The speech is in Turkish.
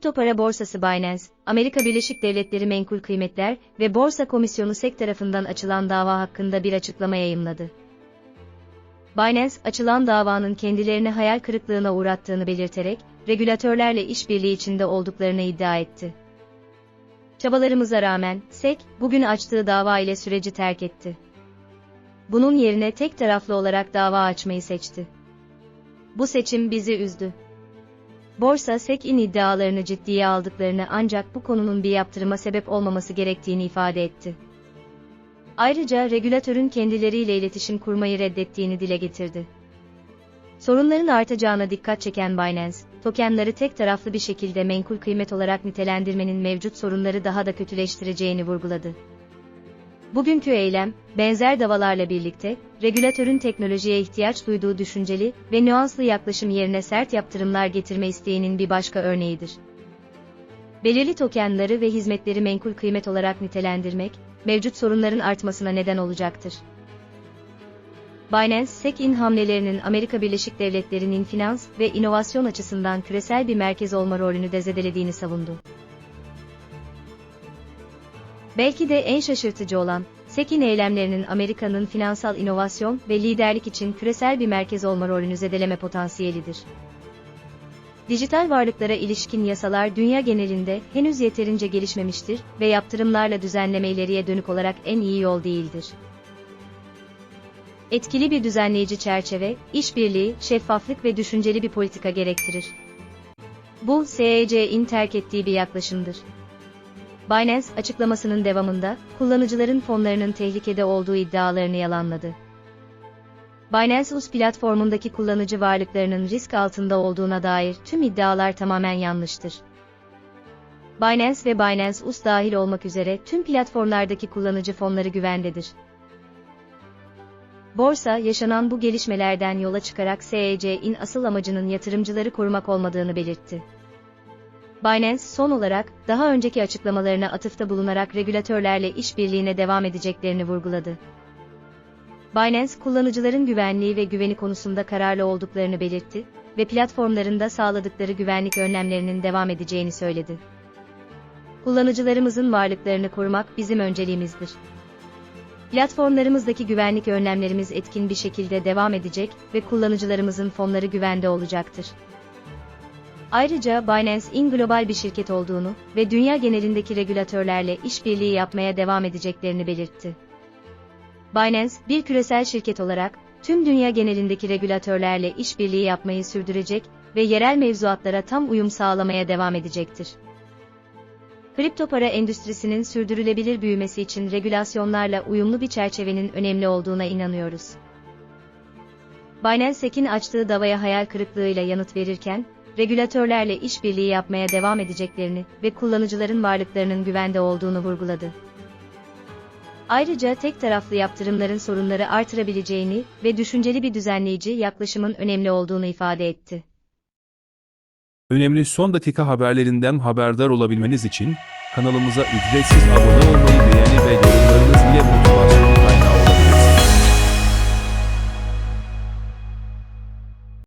Kripto para borsası Binance, Amerika Birleşik Devletleri Menkul Kıymetler ve Borsa Komisyonu SEC tarafından açılan dava hakkında bir açıklama yayımladı. Binance, açılan davanın kendilerini hayal kırıklığına uğrattığını belirterek, regülatörlerle işbirliği içinde olduklarını iddia etti. Çabalarımıza rağmen, SEC, bugün açtığı dava ile süreci terk etti. Bunun yerine tek taraflı olarak dava açmayı seçti. Bu seçim bizi üzdü. Borsa SEC'in iddialarını ciddiye aldıklarını ancak bu konunun bir yaptırıma sebep olmaması gerektiğini ifade etti. Ayrıca regülatörün kendileriyle iletişim kurmayı reddettiğini dile getirdi. Sorunların artacağına dikkat çeken Binance, tokenları tek taraflı bir şekilde menkul kıymet olarak nitelendirmenin mevcut sorunları daha da kötüleştireceğini vurguladı. Bugünkü eylem, benzer davalarla birlikte, regülatörün teknolojiye ihtiyaç duyduğu düşünceli ve nüanslı yaklaşım yerine sert yaptırımlar getirme isteğinin bir başka örneğidir. Belirli tokenları ve hizmetleri menkul kıymet olarak nitelendirmek, mevcut sorunların artmasına neden olacaktır. Binance, SEC'in hamlelerinin Amerika Birleşik Devletleri'nin finans ve inovasyon açısından küresel bir merkez olma rolünü de zedelediğini savundu. Belki de en şaşırtıcı olan, SEC'in eylemlerinin Amerika'nın finansal inovasyon ve liderlik için küresel bir merkez olma rolünü zedeleme potansiyelidir. Dijital varlıklara ilişkin yasalar dünya genelinde henüz yeterince gelişmemiştir ve yaptırımlarla düzenleme ileriye dönük olarak en iyi yol değildir. Etkili bir düzenleyici çerçeve, işbirliği, şeffaflık ve düşünceli bir politika gerektirir. Bu, SEC'in terk ettiği bir yaklaşımdır. Binance, açıklamasının devamında, kullanıcıların fonlarının tehlikede olduğu iddialarını yalanladı. Binance US platformundaki kullanıcı varlıklarının risk altında olduğuna dair tüm iddialar tamamen yanlıştır. Binance ve Binance US dahil olmak üzere tüm platformlardaki kullanıcı fonları güvendedir. Borsa, yaşanan bu gelişmelerden yola çıkarak SEC'in asıl amacının yatırımcıları korumak olmadığını belirtti. Binance son olarak, daha önceki açıklamalarına atıfta bulunarak regülatörlerle işbirliğine devam edeceklerini vurguladı. Binance, kullanıcıların güvenliği ve güveni konusunda kararlı olduklarını belirtti ve platformlarında sağladıkları güvenlik önlemlerinin devam edeceğini söyledi. Kullanıcılarımızın varlıklarını korumak bizim önceliğimizdir. Platformlarımızdaki güvenlik önlemlerimiz etkin bir şekilde devam edecek ve kullanıcılarımızın fonları güvende olacaktır. Ayrıca Binance'in global bir şirket olduğunu ve dünya genelindeki regülatörlerle işbirliği yapmaya devam edeceklerini belirtti. Binance, bir küresel şirket olarak, tüm dünya genelindeki regülatörlerle işbirliği yapmayı sürdürecek ve yerel mevzuatlara tam uyum sağlamaya devam edecektir. Kripto para endüstrisinin sürdürülebilir büyümesi için regülasyonlarla uyumlu bir çerçevenin önemli olduğuna inanıyoruz. Binance SEC'in açtığı davaya hayal kırıklığıyla yanıt verirken, regülatörlerle işbirliği yapmaya devam edeceklerini ve kullanıcıların varlıklarının güvende olduğunu vurguladı. Ayrıca tek taraflı yaptırımların sorunları artırabileceğini ve düşünceli bir düzenleyici yaklaşımın önemli olduğunu ifade etti. Önemli son dakika haberlerinden haberdar olabilmeniz için kanalımıza ücretsiz abone olmayı ve